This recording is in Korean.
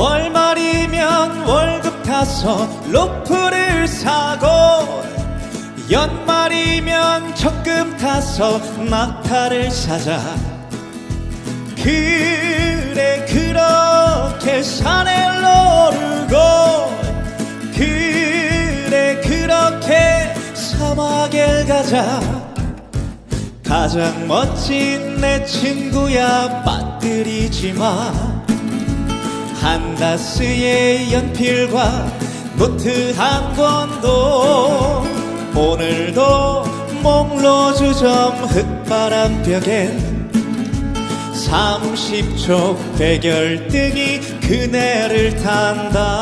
월말이면 월급 타서 로프를 사고 연말이면 적금 타서 낙타를 사자. 그래 그렇게 산을 오르고 그래 그렇게 사막을 가자. 가장 멋진 내 친구야 빠뜨리지 마 한다스의 연필과 노트 한 권도 오늘도 몽로주점 흙바람 벽엔 30쪽 백열등이 그네를 탄다